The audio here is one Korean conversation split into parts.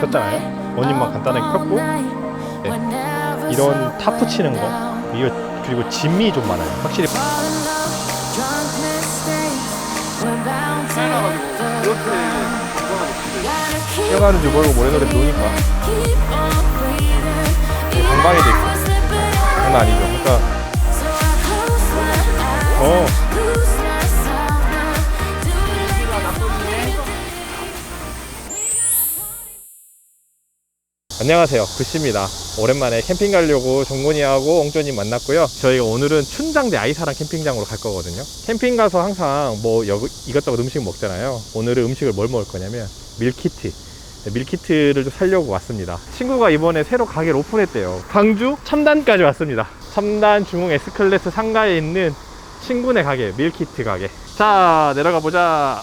폈잖아요. 원인만 간단하게 폈고 네. 이런 타프 치는 거 이거 그리고 짐이 좀 많아요. 확실히 뛰어가는지 모르고 모래노래 노니까 공방이 돼 있어. 장난 아니죠. 그러니까 어 안녕하세요. 구씨입니다. 오랜만에 캠핑 가려고 정곤이하고 엉조님 만났고요. 저희가 오늘은 춘장대 아이사랑 캠핑장으로 갈 거거든요. 캠핑 가서 항상 뭐 여- 이것저것 음식 먹잖아요. 오늘은 음식을 뭘 먹을 거냐면 밀키트. 네, 밀키트를 좀 사려고 왔습니다. 친구가 이번에 새로 가게를 오픈했대요. 광주 첨단까지 왔습니다. 첨단 중흥 S클래스 상가에 있는 친구네 가게 밀키트 가게. 자 내려가 보자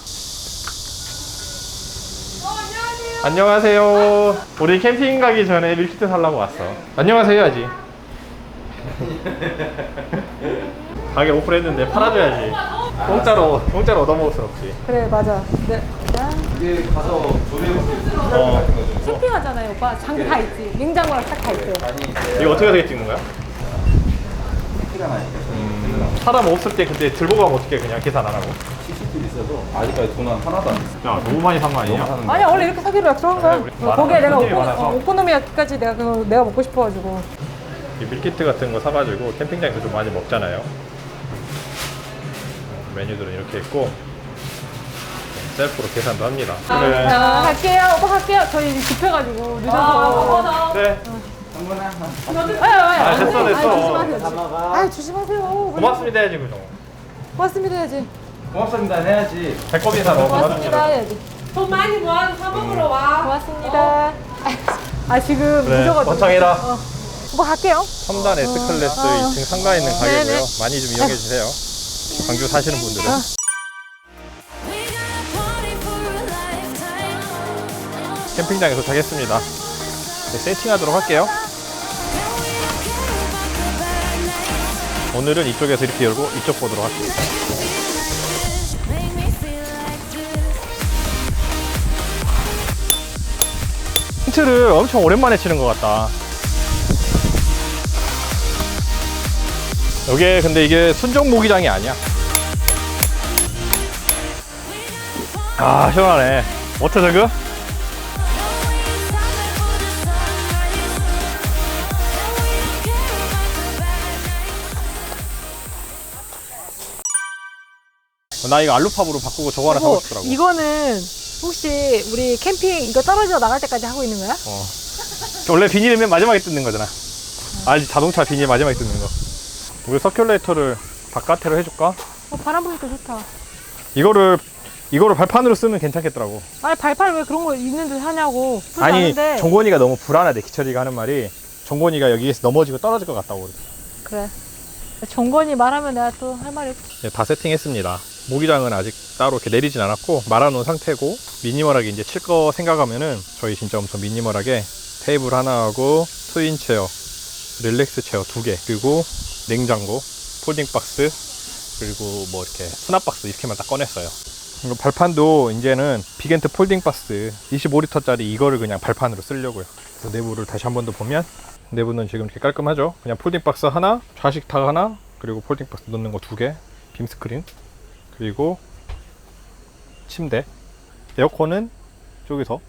안녕하세요. 우리 캠핑 가기 전에 밀키트 살라고 왔어. 안녕하세요, 야지. 가게 오픈했는데 팔아줘야지. 공짜로 공짜로 얻어먹을 순 없지. 그래 맞아. 네. 이게 가서 조리해볼 수 있는 어. 캠핑하잖아요, 오빠. 장비 다 있지. 냉장고랑 딱 다 있어요. 아니 이거 어떻게 어떻게 찍는 거야? 나니까 음, 사람 없을 때 그때 들고 가면 어떻게 그냥 계산 안 하고? CCTV 있어서 아직까지 돈 하나도 안 됐어. 야 너무 많이 산 거 아니냐? 너무 아니야 원래 이렇게 사기로 약속한 거야. 그래, 우리. 거기에 내가 손님이 오코, 많아서. 어, 오코노미야끼까지 내가 그거 내가 먹고 싶어가지고. 이 밀키트 같은 거 사가지고 캠핑장에서 좀 많이 먹잖아요. 메뉴들은 이렇게 있고 셀프로 계산도 합니다. 자 그래. 갈게요, 오빠 갈게요. 저희 이제 급해가지고 늦어서. 네. 한번에 아유 아유. 아, 됐어, 됐어. 조심하세요. 아 조심하세요. 고맙습니다 해야지 그죠? 고맙습니다 해야지. 고맙습니다 해야지. 배꼽 인사 너무 고맙습니다 고맙습니다. 해야지. 돈 많이 모아서 사 먹으러 와. 고맙습니다. 아 지금 그래, 늦어가지고. 원창해라. 어. 오빠 갈게요. 첨단 S클래스 어. 2층 상가에 있는 가게고요. 네네. 많이 좀 이용해 주세요. 광주 사시는 분들은. 어. 캠핑장에 도착했습니다. 네, 세팅하도록 할게요. 오늘은 이쪽에서 이렇게 열고 이쪽 보도록 할게요. 힌트를 엄청 오랜만에 치는 것 같다. 여기에 근데 이게 순정 모기장이 아니야. 아 시원하네. 어때 저거? 나 이거 알루팝으로 바꾸고 저거 하나 사고 여보, 싶더라고. 이거는 혹시 우리 캠핑 이거 떨어져 나갈 때까지 하고 있는 거야? 어. 원래 비닐이면 마지막에 뜯는 거잖아. 알지 자동차 비닐 마지막에 뜯는 거. 우리 서큘레이터를 바깥으로 해줄까? 어, 바람 부니까 좋다. 이거를 이거를 발판으로 쓰면 괜찮겠더라고. 아니 발판 왜 그런 거 있는데 하냐고. 그러지 아니 않은데. 정권이가 너무 불안하대 기철이가 하는 말이 정권이가 여기에서 넘어지고 떨어질 것 같다고 그래. 그래. 정건이 말하면 내가 또 할 말이 없지. 네, 다 세팅했습니다. 모기장은 아직 따로 이렇게 내리진 않았고 말아놓은 상태고 미니멀하게 이제 칠 거 생각하면은 저희 진짜 엄청 미니멀하게 테이블 하나 하고 트윈 체어, 릴렉스 체어 두 개, 그리고 냉장고, 폴딩 박스, 그리고 뭐 이렇게 수납 박스 이렇게만 딱 꺼냈어요. 그리고 발판도 이제는 비겐트 폴딩 박스 25리터짜리 이거를 그냥 발판으로 쓰려고요. 내부를 다시 한 번 더 보면 내부는 지금 이렇게 깔끔하죠. 그냥 폴딩 박스 하나, 좌식 탁 하나, 그리고 폴딩 박스 넣는 거 두 개, 빔 스크린, 그리고 침대, 에어컨은 저기서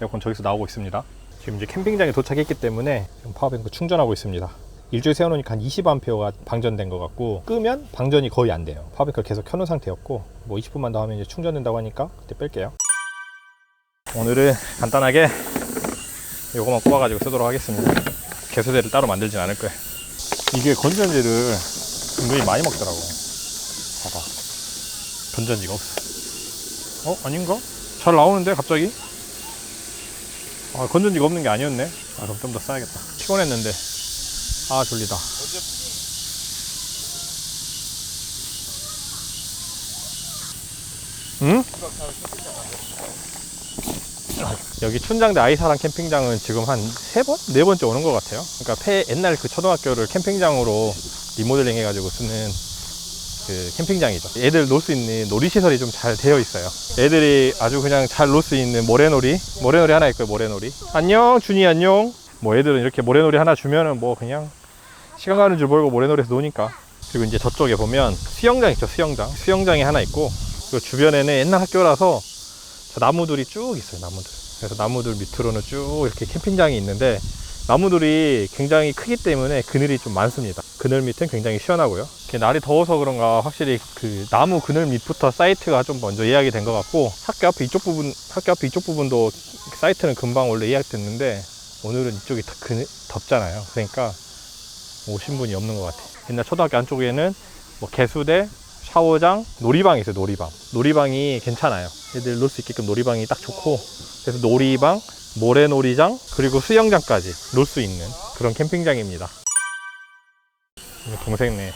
에어컨 저기서 나오고 있습니다. 지금 이제 캠핑장에 도착했기 때문에 파워뱅크 충전하고 있습니다. 일주일 세워놓으니까 한 20A가 방전된 것 같고 끄면 방전이 거의 안 돼요. 파워뱅크를 계속 켜놓은 상태였고 뭐 20분만 더 하면 이제 충전된다고 하니까 그때 뺄게요. 오늘은 간단하게 요거만 꼽아가지고 쓰도록 하겠습니다. 개소대를 따로 만들진 않을 거예요. 이게 건전지를 은근히 많이 먹더라고. 봐봐. 건전지가 없어. 어? 아닌가? 잘 나오는데 갑자기? 아 건전지가 없는 게 아니었네. 아 그럼 좀더 써야겠다. 피곤했는데. 아 졸리다. 응? 여기 춘장대 아이사랑 캠핑장은 지금 한 세 번? 네 번째 오는 것 같아요. 그러니까 폐 옛날 그 초등학교를 캠핑장으로 리모델링 해가지고 쓰는 그 캠핑장이죠. 애들 놀 수 있는 놀이시설이 좀 잘 되어 있어요. 애들이 아주 그냥 잘 놀 수 있는 모래놀이. 모래놀이 하나 있고요, 모래놀이. 안녕, 준이 안녕. 뭐 애들은 이렇게 모래놀이 하나 주면은 뭐 그냥 시간 가는 줄 모르고 모래놀이에서 노니까. 그리고 이제 저쪽에 보면 수영장 있죠, 수영장. 수영장이 하나 있고, 그 주변에는 옛날 학교라서 저 나무들이 쭉 있어요, 나무들. 그래서 나무들 밑으로는 쭉 이렇게 캠핑장이 있는데, 나무들이 굉장히 크기 때문에 그늘이 좀 많습니다. 그늘 밑은 굉장히 시원하고요. 날이 더워서 그런가 확실히 그 나무 그늘 밑부터 사이트가 좀 먼저 예약이 된 것 같고 학교 앞에 이쪽 부분 학교 앞에 이쪽 부분도 사이트는 금방 원래 예약됐는데 오늘은 이쪽이 더 그늘, 덥잖아요. 그러니까 오신 분이 없는 것 같아요. 옛날 초등학교 안쪽에는 뭐 개수대, 샤워장, 놀이방이 있어요. 놀이방. 놀이방이 괜찮아요. 애들 놀 수 있게끔 놀이방이 딱 좋고 그래서 놀이방, 모래놀이장 그리고 수영장까지 놀 수 있는 그런 캠핑장입니다. 동생네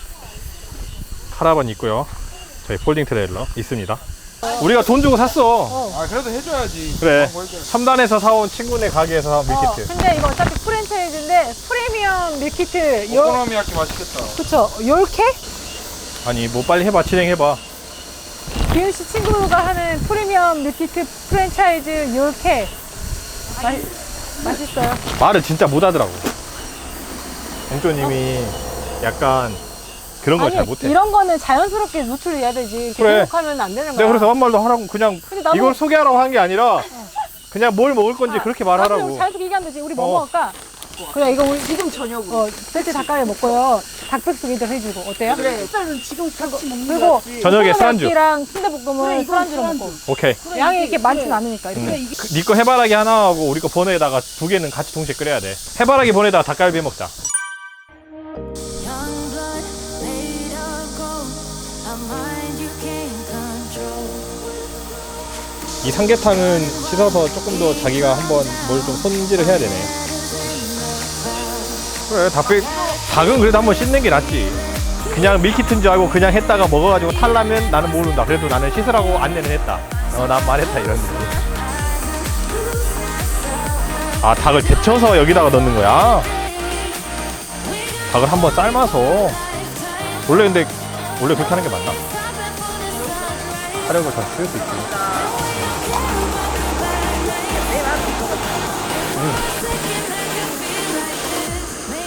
카라반 있고요. 저희 폴딩 트레일러 있습니다. 우리가 돈 주고 샀어. 아 그래도 해줘야지. 그래. 3단에서 사온 친구네 가게에서 사 어, 밀키트. 근데 이거 어차피 프랜차이즈인데 프리미엄 밀키트 요 오코노미야키 맛있겠다. 그쵸 요렇게 아니 뭐 빨리 해봐 진행해봐. 기훈 씨 친구가 하는 프리미엄 밀키트 프랜차이즈 요렇게 마, 맛있어요. 말을 진짜 못하더라고. 앵조님이 약간 그런 걸잘 못해. 이런 거는 자연스럽게 노출해야 되지. 이렇게 그래. 계속하면 안 되는 거야. 내가 그래서 한 말도 하라고 그냥 근데 나도- 이걸 소개하라고 한 게 아니라 그냥 뭘 먹을 건지 그렇게 나도 말하라고. 자연스럽게 얘기하면 되지. 우리 뭐 어. 먹을까? 그래 이거 우리 지금 저녁으로 어, 세트 닭갈비 먹고요. 닭백숙이도 해주고 어때요? 그래. 쌀은 지금 같이 먹는 그리고 거지. 저녁에 술안주. 랑 순대볶음은 그래, 이건 술안주로 술안주. 먹고 오케이. 양이 이렇게 많지는 않으니까 이렇게. 음. 니거 해바라기 하나 하고 우리 거 번호에다가 두 개는 같이 동시에 끓여야 돼. 해바라기 번호에다가 닭갈비 해 먹자. 이 삼계탕은 씻어서 조금 더 자기가 한번 뭘 좀 손질을 해야 되네. 그래, 닭백, 닭은 그래도 한번 씻는 게 낫지. 그냥 밀키트인 줄 알고 그냥 했다가 먹어가지고 탈라면 나는 모른다. 그래도 나는 씻으라고 안내는 했다. 어, 난 말했다. 이런 느낌. 아, 닭을 데쳐서 여기다가 넣는 거야? 닭을 한번 삶아서. 원래 근데, 원래 그렇게 하는 게 맞나? 하려고 잘쓸수 있지.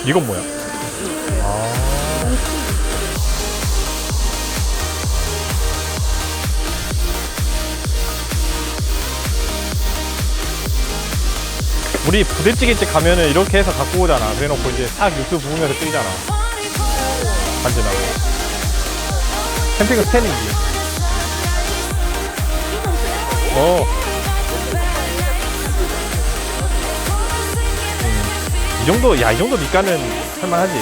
이건 뭐야? 우리 부대찌개집 가면은 이렇게 해서 갖고 오잖아. 그래놓고 이제 싹 육수 부으면서 끓이잖아. 간지나고. 캠핑은 스탠이지. 어. 음. 이 정도, 야, 이 정도 밑간은 할만하지.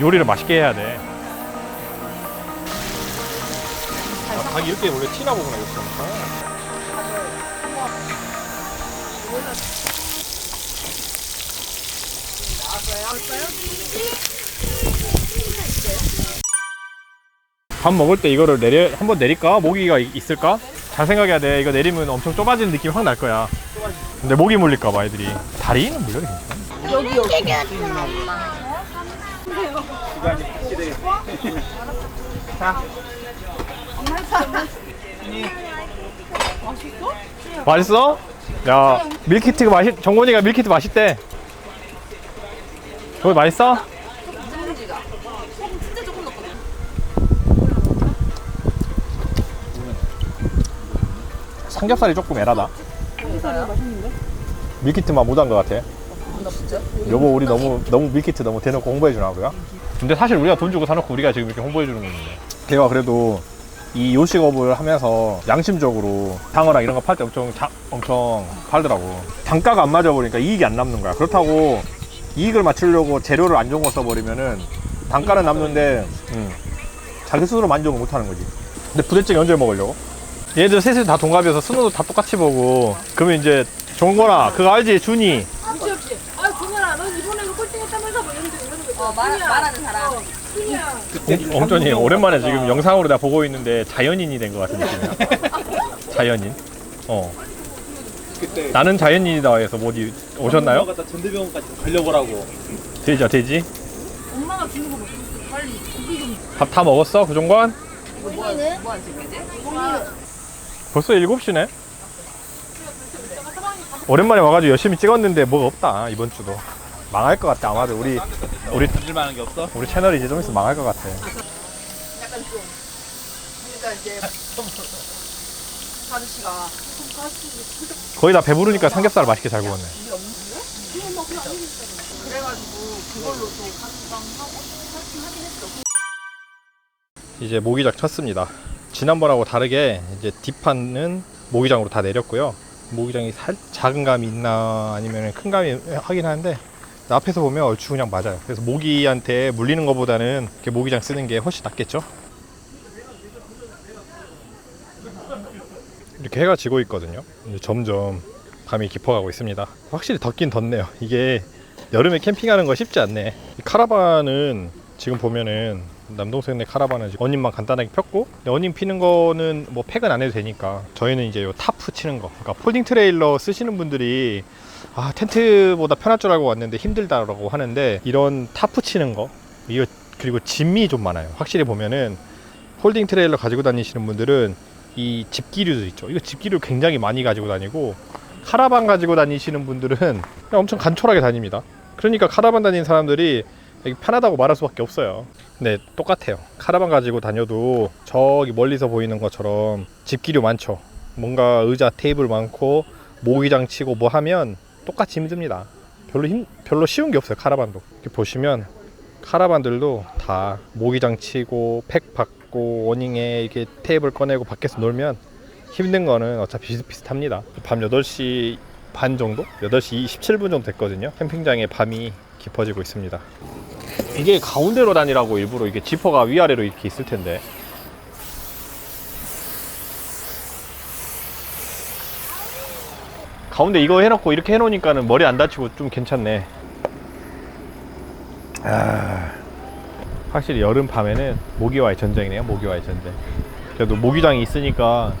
요리를 맛있게 해야 돼. 아, 닭이 이렇게 원래 티나 보구나, 이렇게 하니까. 밥 먹을 때 이거를 내려 한번 내릴까? 모기가 이- 있을까? 잘 생각해야 돼. 이거 내리면 엄청 좁아지는 느낌 확 날 거야. 근데 모기 물릴까 봐 애들이. 다리는 물려도 괜찮아. 맛있어? 야 밀키트가 맛있. 정곤이가 밀키트 맛있대. 거기 맛있어? 삼겹살이 조금 애라다. 밀키트 맛 못한 것 같아. 여보 우리 너무 너무 밀키트 너무 대놓고 홍보해 주나고요? 근데 사실 우리가 돈 주고 사놓고 우리가 지금 이렇게 홍보해 주는 건데. 걔가 그래도 이 요식업을 하면서 양심적으로 방어랑 이런 거 팔 때 엄청 자- 엄청 팔더라고. 단가가 안 맞아 버리니까 이익이 안 남는 거야. 그렇다고 이익을 맞추려고 재료를 안 좋은 거 써버리면은 단가는 남는데 음, 자기 스스로 만족을 못 하는 거지. 근데 부대찌개 언제 먹으려고? 얘들 셋이 다 동갑이어서 수능도 다 똑같이 보고 그러면 이제 종거나 그거 알지 준이 없지 없지. 아 그거나 넌 이번에 그 꼴등 했다면서 뭐 이런 데 이러는 거. 어, 말, 말하는 사람. 엉- 엉전이 오랜만에 지금 영상으로 다 보고 있는데 자연인이 된 것 같은 느낌이야 자연인 어 그때 나는 자연인이다 해서 뭐 어디 오셨나요? 갖다 전대병원까지 가려보라고. 돼지야 돼지? 엄마가 주는 거 먹고 빨리 고기 좀 밥 다 먹었어 구종관? 고기는? 고기는. 벌써 7시네? 오랜만에 와가지고 열심히 찍었는데 뭐가 없다 이번 주도. 망할 것 같아 아마도. 우리 우리 던질만한 게 없어? 우리 채널이 이제 좀 있으면 망할 것 같아. 아저씨가 거의 다 배부르니까 삼겹살 맛있게 잘 구웠네. 이제 모기장 쳤습니다. 지난번하고 다르게 이제 뒷판은 모기장으로 다 내렸고요. 모기장이 살 작은 감이 있나 아니면 큰 감이 하긴 하는데 앞에서 보면 얼추 그냥 맞아요. 그래서 모기한테 물리는 것보다는 이렇게 모기장 쓰는 게 훨씬 낫겠죠 이렇게 해가 지고 있거든요. 점점 밤이 깊어가고 있습니다. 확실히 덥긴 덥네요. 이게 여름에 캠핑하는 거 쉽지 않네. 이 카라반은 지금 보면은 남동생네 카라반은 어닝만 간단하게 폈고 어닝 피는 거는 뭐 팩은 안 해도 되니까 저희는 이제 요 타프 치는 거 그러니까 폴딩 트레일러 쓰시는 분들이 아 텐트보다 편할 줄 알고 왔는데 힘들다라고 하는데 이런 타프 치는 거 이거 그리고 짐이 좀 많아요 확실히 보면은 폴딩 트레일러 가지고 다니시는 분들은 이 집기류도 있죠. 이거 집기류 굉장히 많이 가지고 다니고 카라반 가지고 다니시는 분들은 그냥 엄청 간촐하게 다닙니다. 그러니까 카라반 다니는 사람들이 편하다고 말할 수밖에 없어요. 네, 똑같아요. 카라반 가지고 다녀도 저기 멀리서 보이는 것처럼 집기류 많죠. 뭔가 의자, 테이블 많고 모기장 치고 뭐 하면 똑같이 힘듭니다. 별로 힘, 별로 쉬운 게 없어요. 카라반도. 이렇게 보시면 카라반들도 다 모기장 치고 팩 받고 워닝에 이렇게 테이블 꺼내고 밖에서 놀면 힘든 거는 어차피 비슷비슷합니다. 밤 8시 반 정도? 8시 27분 정도 됐거든요. 캠핑장에 밤이 깊어지고 있습니다. 이게 가운데로 다니라고 일부러 이게 지퍼가 위아래로 이렇게 있을 텐데. 가운데 이거 해놓고 이렇게 해놓으니까는 머리 안 다치고 좀 괜찮네. 아, 확실히 여름 밤에는 모기와의 전쟁이네요. 모기와의 전쟁. 그래도 모기장이 있으니까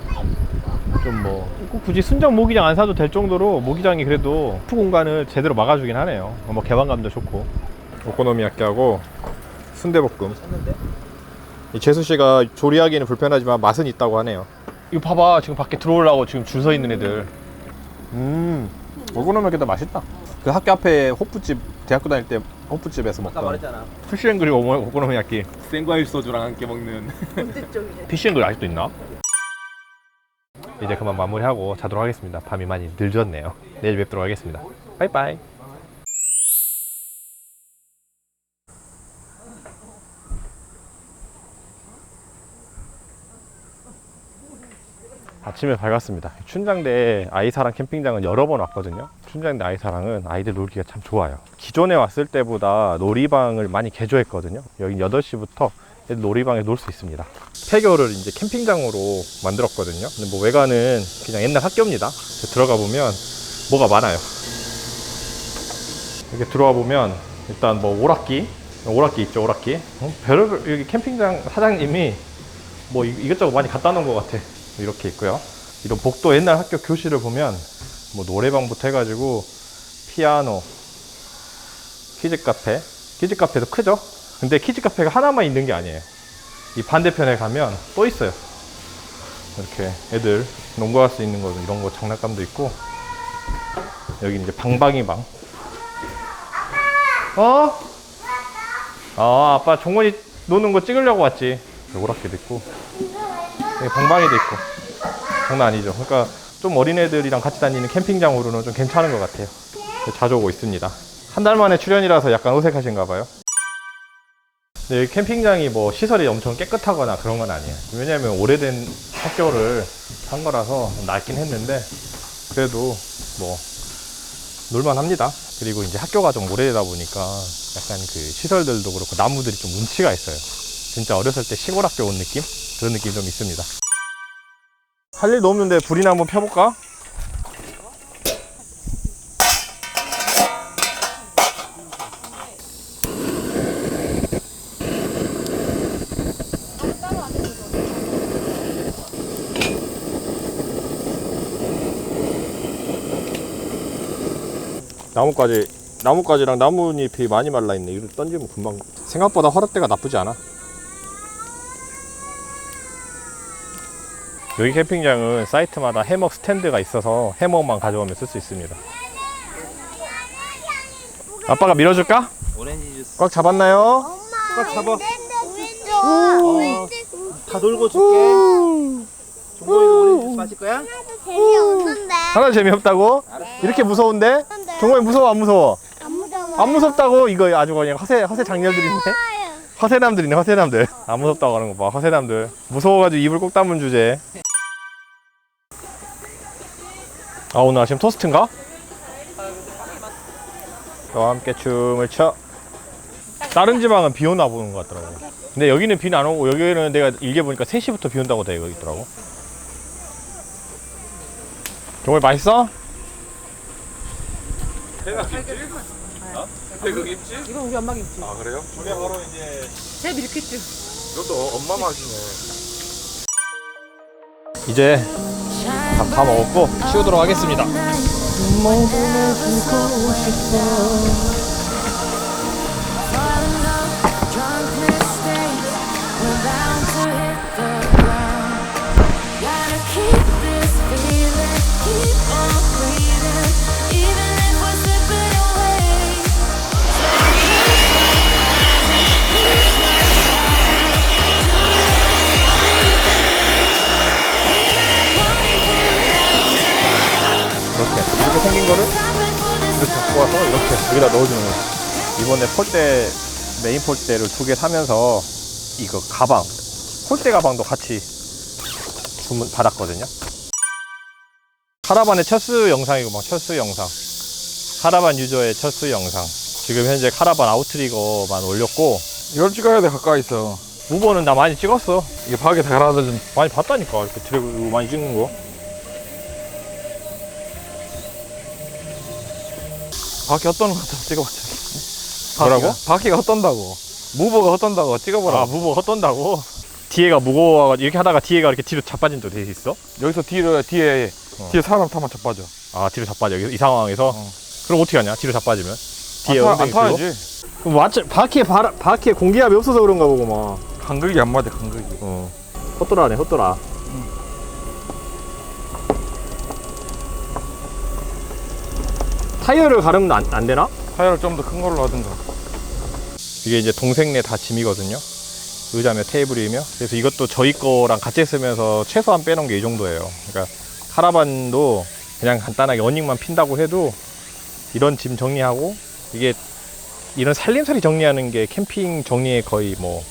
좀 뭐 굳이 순정 모기장 안 사도 될 정도로 모기장이 그래도 프 공간을 제대로 막아주긴 하네요. 뭐 개방감도 좋고. 오코노미야끼하고 순대볶음. 이 재수 씨가 조리하기는 불편하지만 맛은 있다고 하네요. 이거 봐봐 지금 밖에 들어오려고 지금 줄 서 있는 애들. 음, 오코노미야끼도 맛있다. 그 학교 앞에 호프집 대학교 다닐 때 호프집에서 먹던 말했잖아. 피쉬앤그릴 오코노미야끼. 생과일 소주랑 함께 먹는. 피쉬앤그릴 아직도 있나? 이제 그만 마무리하고 자도록 하겠습니다. 밤이 많이 늦었네요. 내일 뵙도록 하겠습니다. 빠이빠이. 아침에 밝았습니다. 춘장대 아이사랑 캠핑장은 여러 번 왔거든요. 춘장대 아이 사랑은 아이들 놀기가 참 좋아요. 기존에 왔을 때보다 놀이방을 많이 개조했거든요. 여기 8시부터 애들 놀이방에 놀 수 있습니다. 폐교를 이제 캠핑장으로 만들었거든요. 근데 뭐 외관은 그냥 옛날 학교입니다. 들어가 보면 뭐가 많아요. 이렇게 들어와 보면 일단 뭐 오락기, 오락기 있죠, 오락기. 어? 별의별 여기 캠핑장 사장님이 뭐 이- 이것저것 많이 갖다 놓은 것 같아. 이렇게 있고요. 이런 복도 옛날 학교 교실을 보면 뭐 노래방부터 해가지고 피아노, 키즈 카페, 키즈 카페도 크죠? 근데 키즈 카페가 하나만 있는 게 아니에요. 이 반대편에 가면 또 있어요. 이렇게 애들 농구할 수 있는 거 이런 거 장난감도 있고 여기 이제 방방이 방. 어? 아 아빠 종원이 노는 거 찍으려고 왔지. 오락기도 있고 방방이도 있고 장난 아니죠. 그러니까 좀 어린애들이랑 같이 다니는 캠핑장으로는 좀 괜찮은 것 같아요. 자주 오고 있습니다. 한 달 만에 출연이라서 약간 어색하신가 봐요. 근데 캠핑장이 뭐 시설이 엄청 깨끗하거나 그런 건 아니에요. 왜냐면 오래된 학교를 한 거라서 낡긴 했는데 그래도 뭐 놀만 합니다. 그리고 이제 학교가 좀 오래되다 보니까 약간 그 시설들도 그렇고 나무들이 좀 운치가 있어요. 진짜 어렸을 때 시골 학교 온 느낌? 그런 느낌 좀 있습니다. 할 일도 없는데 불이나 한번 펴볼까? 나뭇가지 나뭇가지랑 나뭇잎이 많이 말라 있네 이걸 던지면 금방 생각보다 허락대가 나쁘지 않아 여기 캠핑장은 사이트마다 해먹 스탠드가 있어서 해먹만 가져오면 쓸 수 있습니다 아빠가 밀어줄까? 오렌지 주스 꽉 잡았나요? 꽉 잡아 어, 다 돌고 줄게 종범이도 오렌지 주스 마실 거야? 재미없는데. 하나 재미없다고? 이렇게 무서운데? 종호이 무서워 안 무서워? 안 무서워. 안 무섭다고? 이거 아주 그냥 허세 허세 장렬들이네 허세남들이네 허세남들 안 무섭다고 하는 거 봐 허세남들 무서워가지고 입을 꼭 다문 주제 아 오늘 아침 토스트인가? 저와 함께 춤을 춰 다른 지방은 비 오나 보는 것 같더라고 근데 여기는 비는 안 오고 여기는 내가 일개 보니까 3시부터 비 온다고 되어 있더라고 정말 맛있어? 배그 김치? 이건 우리 엄마 김치. 아 그래요? 저게 바로 이제 제 밀키트. 이것도 엄마 맛이네 이제 밥다 먹었고 치우도록 하겠습니다 keep on breathing, 생긴 거를? 이렇게 갖고 와서 이렇게 여기다 넣어주는 거야 이번에 폴대 메인 폴대를 두 개 사면서 이거 가방 폴대 가방도 같이 주문 받았거든요. 카라반의 첫수 영상이고 막 첫수 영상. 카라반 유저의 첫수 영상. 지금 현재 카라반 아웃트리거만 올렸고 이걸 찍어야 돼 가까이서 무버는 나 많이 찍었어. 이게 박에 달아든 많이 봤다니까. 이렇게 드래그 많이 찍는 거 바퀴 헛도는 거 같아서 찍어봤자 뭐라고? 바퀴가 헛돈다고 무버가 헛돈다고 찍어보라고 아 무버 헛돈다고? 뒤에가 무거워가지고 이렇게 하다가 뒤에가 이렇게 뒤로 자빠진 적도 돼 있어? 여기서 뒤로 뒤에 어. 뒤에 사람 타면 자빠져 아 뒤로 자빠져 이, 이 상황에서? 어. 그럼 어떻게 하냐 뒤로 자빠지면? 뒤에 안, 타? 타야지 그럼 바퀴에 바, 바퀴에 공기압이 없어서 그런가 보고 막 간극이 안 맞아 간극이 어. 헛돌아네 헛돌아 타이어를 가르면 안, 안 되나? 타이어를 좀 더 큰 걸로 하든가 이게 이제 동생네 다 짐이거든요. 의자며 테이블이며. 그래서 이것도 저희 거랑 같이 쓰면서 최소한 빼놓은 게 이 정도예요. 그러니까 카라반도 그냥 간단하게 어닝만 핀다고 해도 이런 짐 정리하고 이게 이런 살림살이 정리하는 게 캠핑 정리에 거의 뭐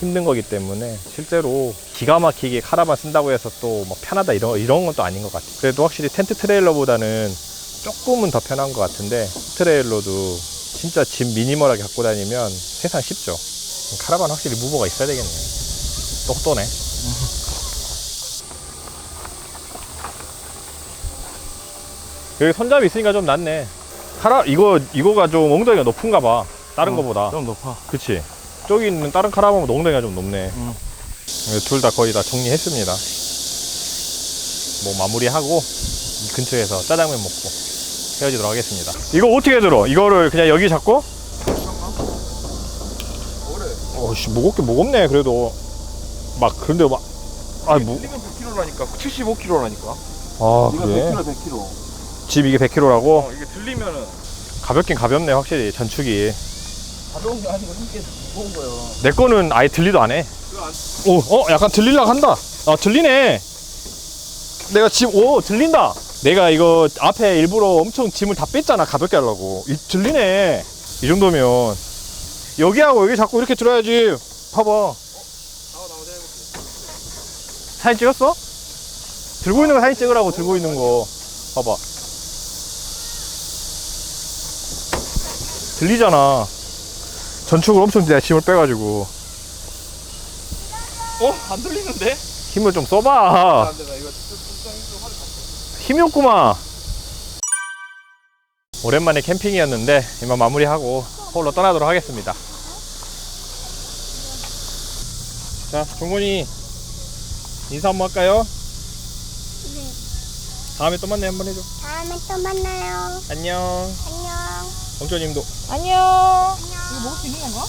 힘든 거기 때문에 실제로 기가 막히게 카라반 쓴다고 해서 또 뭐 편하다 이런 이런 건 또 아닌 것 같아요. 그래도 확실히 텐트 트레일러보다는 조금은 더 편한 것 같은데 트레일러도 진짜 짐 미니멀하게 갖고 다니면 세상 쉽죠. 카라반 확실히 무버가 있어야 되겠네. 똑도네. 여기 손잡이 있으니까 좀 낫네. 카라 이거 이거가 좀 엉덩이가 높은가 봐. 다른 어, 거보다. 좀 높아 그치. 저기 있는 다른 카라반보다 엉덩이가 좀 높네. 응. 둘다 거의 다 정리했습니다. 뭐 마무리하고 이 근처에서 짜장면 먹고 헤어지도록 하겠습니다. 이거 어떻게 들어? 이거를 그냥 여기 잡고? 어씨 무겁게 무겁네 그래도 막 그런데 막 아, 무, 틀리면 100kg라니까 75kg라니까 아 그래? 100kg 집 이게 100kg라고? 어 이게 들리면은 가볍긴 가볍네 확실히 전축이 가벼운 게 아니고 힘께 무거운 거요 내 거는 아예 들리도 안 해. 오, 어, 약간 들리려고 한다. 아, 들리네. 내가 짐, 오, 들린다. 내가 이거 앞에 일부러 엄청 짐을 다 뺐잖아. 가볍게 하려고. 이, 들리네. 이 정도면. 여기하고 여기 자꾸 이렇게 들어야지. 봐봐. 사진 찍었어? 들고 있는 거 사진 찍으라고 들고 있는 거. 봐봐. 들리잖아. 전축을 엄청 내가 짐을 빼가지고. 어? 안 들리는데? 힘을 좀 써봐. 안돼 나 이거 힘이 없구만. 오랜만에 캠핑이었는데 이만 마무리하고 홀로 떠나도록 하겠습니다. 자, 종훈이 인사 한번 할까요? 다음에 또 만나요 한번 해줘. 다음에 또 만나요. 안녕. 안녕. 엉쩌님도 안녕. 이거 먹을 수 있는 건가?